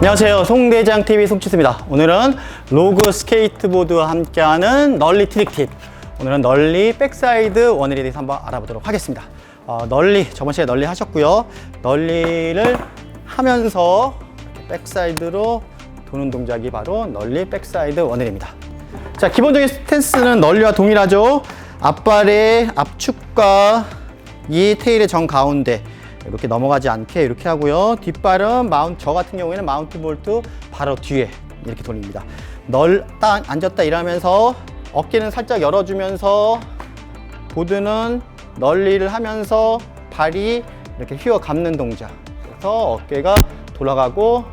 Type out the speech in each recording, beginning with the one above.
안녕하세요. 송대장 TV 송치수입니다. 오늘은 로그 스케이트보드와 함께하는 널리 트릭 팁. 오늘은 널리 백사이드 원일에 대해서 한번 알아보도록 하겠습니다. 어, 널리 저번 시간에 널리 하셨고요. 널리를 하면서 백사이드로 도는 동작이 바로 널리 백사이드 원일입니다. 자, 기본적인 스탠스는 널리와 동일하죠. 앞발의 압축과 이 테일의 정 가운데 이렇게 넘어가지 않게 이렇게 하고요. 뒷발은 마운트 저 같은 경우에는 마운트 볼트 바로 뒤에 이렇게 돌립니다. 널딱 앉았다 일하면서 어깨는 살짝 열어주면서 보드는 널리를 하면서 발이 이렇게 휘어 감는 동작. 그래서 어깨가 돌아가고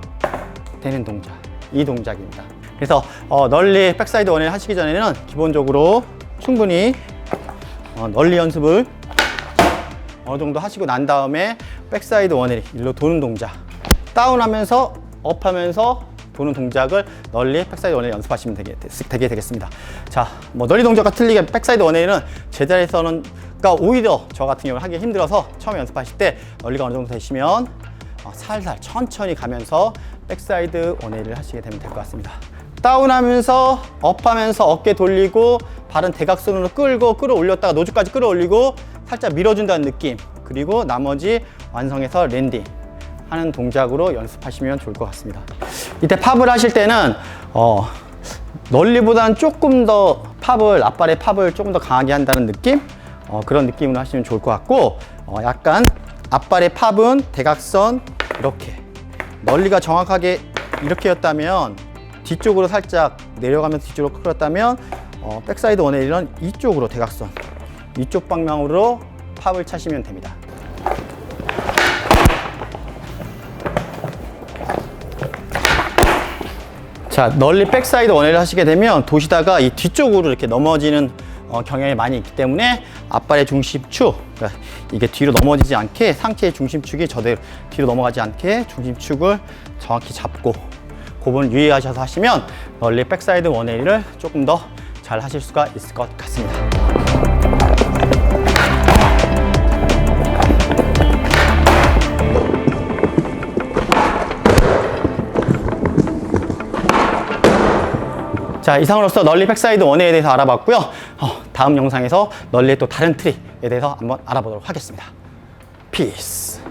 되는 동작. 이 동작입니다. 그래서 어, 널리 백사이드 원을 하시기 전에는 기본적으로 충분히 어, 널리 연습을 어느 정도 하시고 난 다음에 백사이드 원일 일로 도는 동작. 다운하면서 업하면서 도는 동작을 널리 백사이드 원일 연습하시면 되게, 되게 되겠습니다. 자뭐 널리 동작과 틀리게 백사이드 원일은 제자리에서는 그러니까 오히려 저 같은 경우는 하기 힘들어서 처음에 연습하실 때 널리가 어느 정도 되시면 어, 살살 천천히 가면서 백사이드 원일을 하시게 되면 될 것 같습니다. 다운하면서 업하면서 어깨 돌리고 발은 대각선으로 끌고 끌어올렸다가 노즈까지 끌어올리고 살짝 밀어준다는 느낌. 그리고 나머지 완성해서 랜딩 하는 동작으로 연습하시면 좋을 것 같습니다. 이때 팝을 하실 때는 어, 널리보다는 조금 더 팝을 앞발의 팝을 조금 더 강하게 한다는 느낌? 어, 그런 느낌으로 하시면 좋을 것 같고 어, 약간 앞발의 팝은 대각선 이렇게 널리가 정확하게 이렇게였다면 뒤쪽으로 살짝 내려가면서 뒤쪽으로 끌었다면 어, 백사이드 원에일은 이쪽으로 대각선 이쪽 방향으로 팝을 차시면 됩니다. 자, 널리 백사이드 원회를 하시게 되면 도시다가 이 뒤쪽으로 이렇게 넘어지는 어, 경향이 많이 있기 때문에 앞발의 중심축, 그러니까 이게 뒤로 넘어지지 않게 상체의 중심축이 저대로 뒤로 넘어가지 않게 중심축을 정확히 잡고 그 부분 유의하셔서 하시면 널리 백사이드 원회를 조금 더 잘 하실 수가 있을 것 같습니다. 자 이상으로서 널리 백사이드 원회에 대해서 알아봤고요. 어, 다음 영상에서 널리의 또 다른 트릭에 대해서 한번 알아보도록 하겠습니다. 피스.